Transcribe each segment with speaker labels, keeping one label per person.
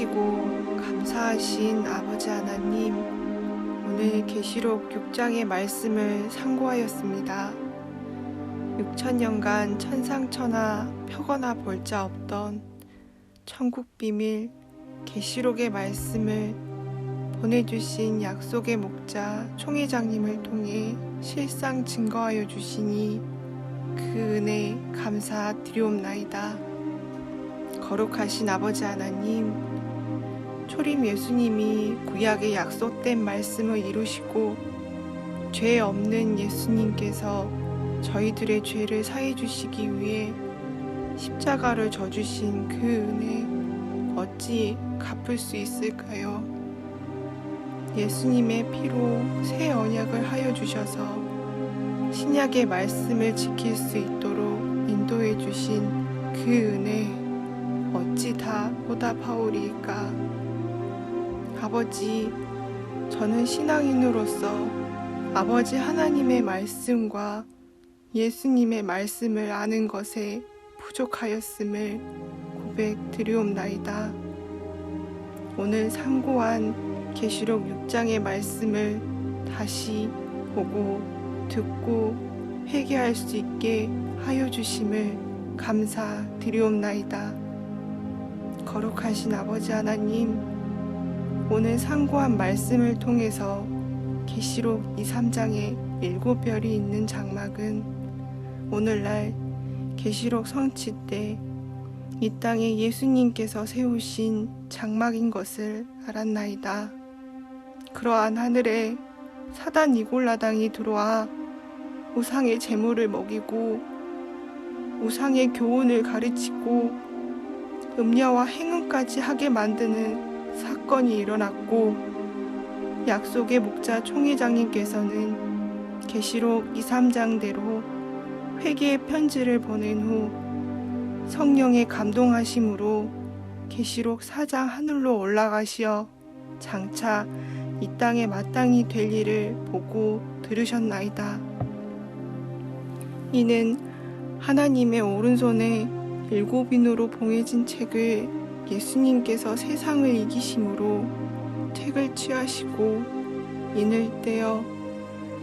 Speaker 1: 거룩하시고 감사하신 아버지 하나님, 오늘 계시록 6장의 말씀을 상고하였습니다. 6천년간 천상천하 펴거나 볼자 없던 천국 비밀 계시록의 말씀을 보내주신 약속의 목자 총회장님을 통해 실상 증거하여 주시니 그 은혜 감사드리옵나이다. 거룩하신 아버지 하나님, 초림 예수님이 구약의 약속된 말씀을 이루시고 죄 없는 예수님께서 저희들의 죄를 사해 주시기 위해 십자가를 져주신 그 은혜 어찌 갚을 수 있을까요? 예수님의 피로 새 언약을 하여 주셔서 신약의 말씀을 지킬 수 있도록 인도해 주신 그 은혜 어찌 다 보답하오리까? 아버지, 저는 신앙인으로서 아버지 하나님의 말씀과 예수님의 말씀을 아는 것에 부족하였음을 고백드리옵나이다. 오늘 상고한 계시록 6장의 말씀을 다시 보고 듣고 회개할 수 있게 하여 주심을 감사드리옵나이다. 거룩하신 아버지 하나님, 오늘 상고한 말씀을 통해서 계시록 2, 3장에 일곱 별이 있는 장막은 오늘날 계시록 성취 때 이 땅에 예수님께서 세우신 장막인 것을 알았나이다. 그러한 하늘에 사단 이골라당이 들어와 우상의 제물을 먹이고 우상의 교훈을 가르치고 음녀와 행운까지 하게 만드는 사건이 일어났고 약속의 목자 총회장님께서는 계시록 2, 3장대로 회개의 편지를 보낸 후 성령의 감동하심으로 계시록 4장 하늘로 올라가시어 장차 이 땅에 마땅히 될 일을 보고 들으셨나이다. 이는 하나님의 오른손에 일곱인으로 봉해진 책을 예수님께서 세상을 이기심으로 책을 취하시고 인을 떼어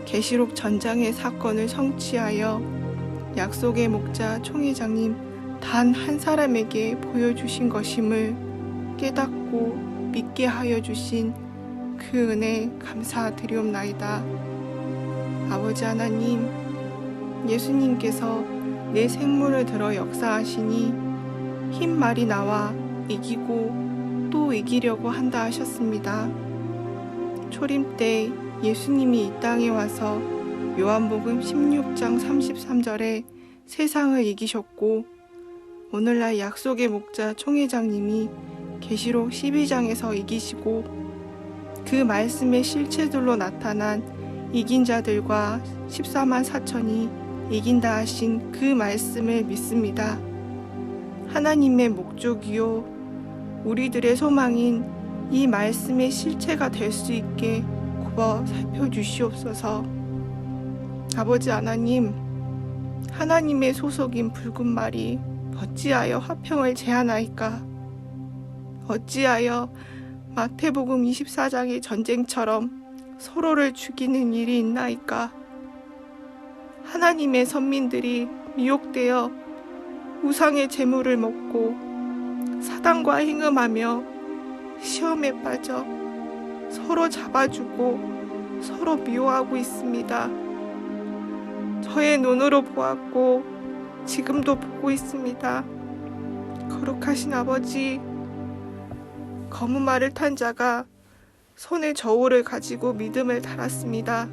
Speaker 1: 계시록 전장의 사건을 성취하여 약속의 목자 총회장님 단 한 사람에게 보여주신 것임을 깨닫고 믿게 하여 주신 그 은혜 감사드리옵나이다. 아버지 하나님, 예수님께서 내 생물을 들어 역사하시니 흰 말이 나와 이기고 또 이기려고 한다 하셨습니다. 초림 때 예수님이 이 땅에 와서 요한복음 16장 33절에 세상을 이기셨고 오늘날 약속의 목자 총회장님이 계시록 12장에서 이기시고 그 말씀의 실체들로 나타난 이긴 자들과 14만 4천이 이긴다 하신 그 말씀을 믿습니다. 하나님의 목적이요 우리들의 소망인 이 말씀의 실체가 될 수 있게 굽어 살펴주시옵소서. 아버지 하나님, 하나님의 소속인 붉은 말이 어찌하여 화평을 제하나이까? 어찌하여 마태복음 24장의 전쟁처럼 서로를 죽이는 일이 있나이까? 하나님의 선민들이 미혹되어 우상의 재물을 먹고 사단과 행음하며 시험에 빠져 서로 잡아주고 서로 미워하고 있습니다. 저의 눈으로 보았고 지금도 보고 있습니다. 거룩하신 아버지, 검은 말을 탄 자가 손에 저울을 가지고 믿음을 달았습니다.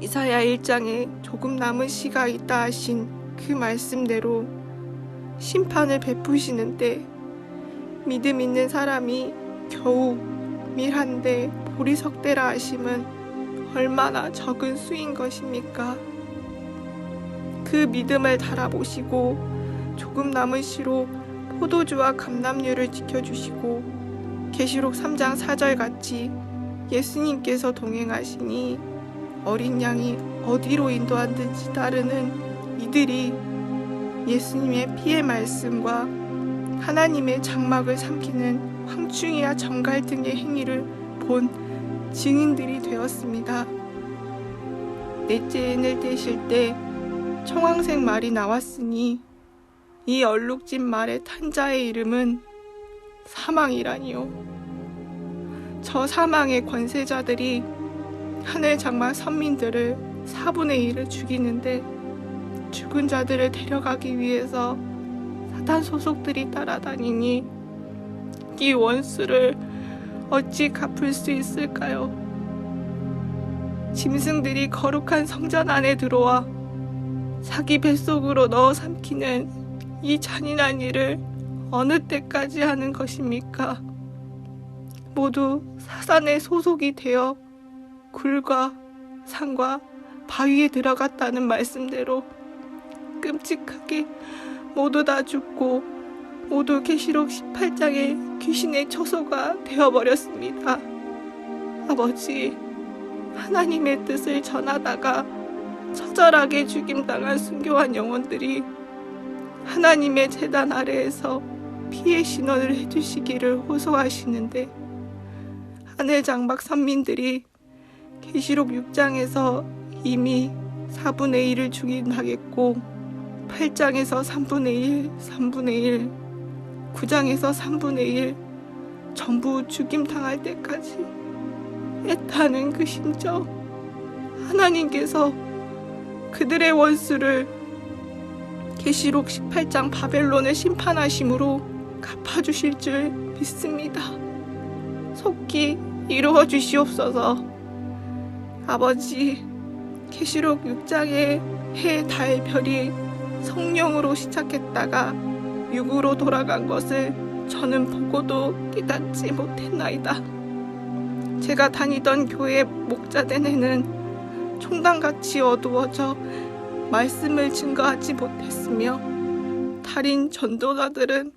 Speaker 1: 이사야 1장에 조금 남은 시가 있다 하신 그 말씀대로 심판을 베푸시는데 믿음 있는 사람이 겨우 밀한데 보리 석대라 하심은 얼마나 적은 수인 것입니까? 그 믿음을 달아보시고 조금 남은 시로 포도주와 감남류를 지켜주시고 계시록 3장 4절 같이 예수님께서 동행하시니 어린 양이 어디로 인도하든지 따르는 이들이 예수님의 피의 말씀과 하나님의 장막을 삼키는 황충이와 정갈 등의 행위를 본 증인들이 되었습니다. 넷째 인을 떼실 때 청황색 말이 나왔으니 이 얼룩진 말의 탄자의 이름은 사망이라니요. 저 사망의 권세자들이 하늘 장막 선민들을 4분의 1을 죽이는데 죽은 자들을 데려가기 위해서 사탄 소속들이 따라다니니 이 원수를 어찌 갚을 수 있을까요? 짐승들이 거룩한 성전 안에 들어와 자기 뱃속으로 넣어 삼키는 이 잔인한 일을 어느 때까지 하는 것입니까? 모두 사산의 소속이 되어 굴과 산과 바위에 들어갔다는 말씀대로 끔찍하게 모두 다 죽고 모두 계시록 18장의 귀신의 처소가 되어버렸습니다. 아버지, 하나님의 뜻을 전하다가 처절하게 죽임당한 순교한 영혼들이 하나님의 재단 아래에서 피해 신원을 해주시기를 호소하시는데 하늘 장막 선민들이 계시록 6장에서 이미 4분의 1을 죽인하겠고 8장에서 3분의 1, 3분의 1, 9장에서 3분의 1 전부 죽임 당할 때까지 애타는 그 심정 하나님께서 그들의 원수를 계시록 18장 바벨론을 심판하심으로 갚아주실 줄 믿습니다. 속히 이루어 주시옵소서. 아버지, 계시록 6장의 해, 달, 별이 성령으로 시작했다가 육으로 돌아간 것을 저는 보고도 깨닫지 못했나이다. 제가 다니던 교회 목자된 해는 총당같이 어두워져 말씀을 증거하지 못했으며 달인 전도자들은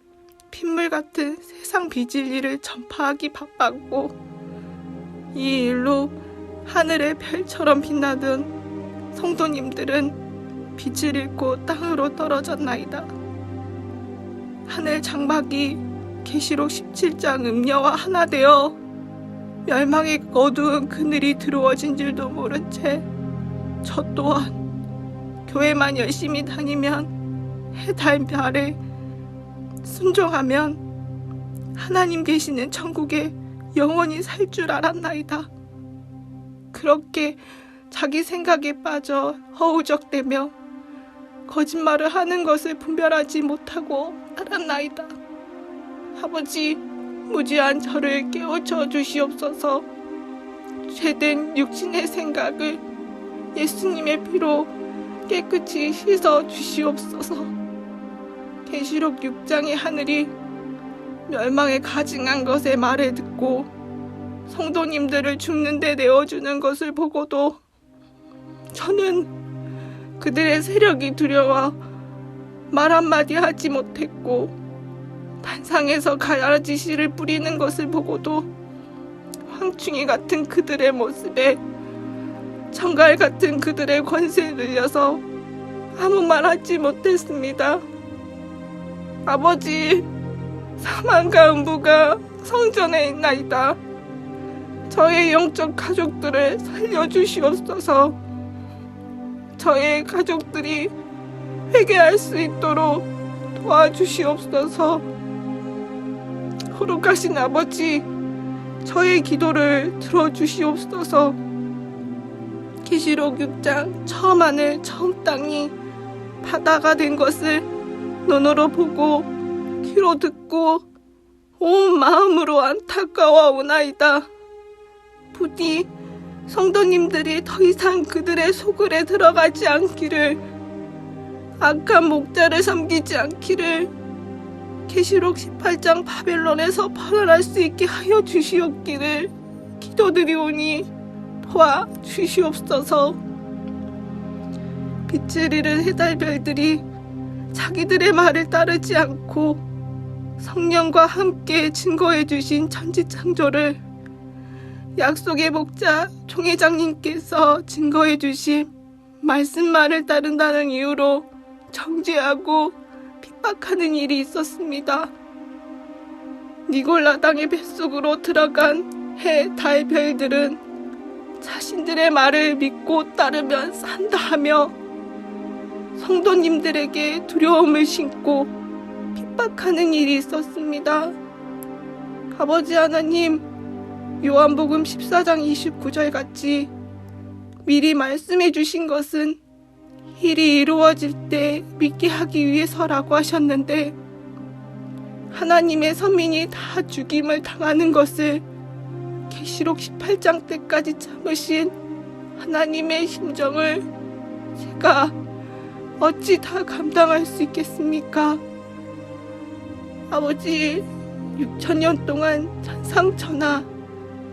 Speaker 1: 핏물 같은 세상 비진리를 전파하기 바빴고 이 일로 하늘의 별처럼 빛나던 성도님들은 빛을 잃고 땅으로 떨어졌나이다. 하늘 장막이 계시록 17장 음녀와 하나 되어 멸망의 어두운 그늘이 들어워진 줄도 모른 채 저 또한 교회만 열심히 다니면 해달 별에 순종하면 하나님 계시는 천국에 영원히 살 줄 알았나이다. 그렇게 자기 생각에 빠져 허우적대며 거짓말을 하는 것을 분별하지 못하고 알았나이다. 아버지, 무지한 저를 깨우쳐 주시옵소서. 죄된 육신의 생각을 예수님의 피로 깨끗이 씻어 주시옵소서. 계시록 6장의 하늘이 멸망에 가증한 것의 말을 듣고 성도님들을 죽는 데 내어주는 것을 보고도 저는 그들의 세력이 두려워 말 한마디 하지 못했고 단상에서 가라지씨를 뿌리는 것을 보고도 황충이 같은 그들의 모습에 정갈 같은 그들의 권세에 늘려서 아무 말 하지 못했습니다. 아버지, 사망과 음부가 성전에 있나이다. 저의 영적 가족들을 살려주시옵소서. 저의 가족들이 회개할 수 있도록 도와주시옵소서. 거룩하신 아버지, 저의 기도를 들어주시옵소서. 계시록 6장 처음 하늘 처음 땅이 바다가 된 것을 눈으로 보고 귀로 듣고 온 마음으로 안타까워오나이다. 부디 성도님들이 더 이상 그들의 소굴에 들어가지 않기를 악한 목자를 섬기지 않기를 계시록 18장 바벨론에서 벗어날 수 있게 하여 주시옵기를 기도드리오니 도와 주시옵소서. 빛을 잃은 해달별들이 자기들의 말을 따르지 않고 성령과 함께 증거해 주신 천지창조를 약속의 목자 총 회장님께서 증거해 주신 말씀만을 따른다는 이유로 정죄하고 핍박하는 일이 있었습니다. 니골라 땅의 뱃속으로 들어간 해, 달, 별들은 자신들의 말을 믿고 따르면 산다 하며 성도님들에게 두려움을 심고 핍박하는 일이 있었습니다. 아버지 하나님, 요한복음 14장 29절 같이 미리 말씀해 주신 것은 일이 이루어질 때 믿게 하기 위해서라고 하셨는데 하나님의 선민이 다 죽임을 당하는 것을 계시록 18장 때까지 참으신 하나님의 심정을 제가 어찌 다 감당할 수 있겠습니까? 아버지, 6천년 동안 천상천하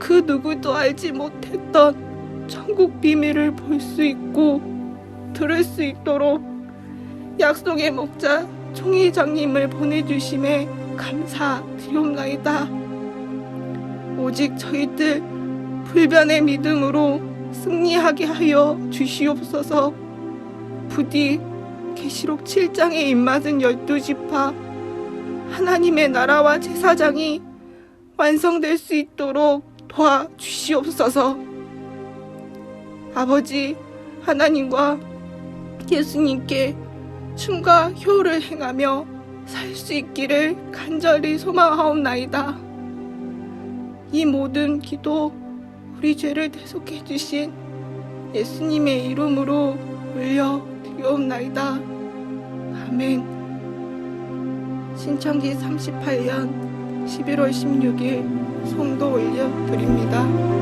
Speaker 1: 그 누구도 알지 못했던 천국 비밀을 볼 수 있고 들을 수 있도록 약속의 목자 총회장님을 보내주심에 감사드리옵나이다. 오직 저희들 불변의 믿음으로 승리하게 하여 주시옵소서. 부디 계시록 7장의 입맞은 열두 지파 하나님의 나라와 제사장이 완성될 수 있도록 도와주시옵소서. 아버지 하나님과 예수님께 춤과 효를 행하며 살 수 있기를 간절히 소망하옵나이다. 이 모든 기도 우리 죄를 대속해 주신 예수님의 이름으로 올려 드리옵나이다. 아멘. 신청기 38년 11월 16일 성도 올려드립니다.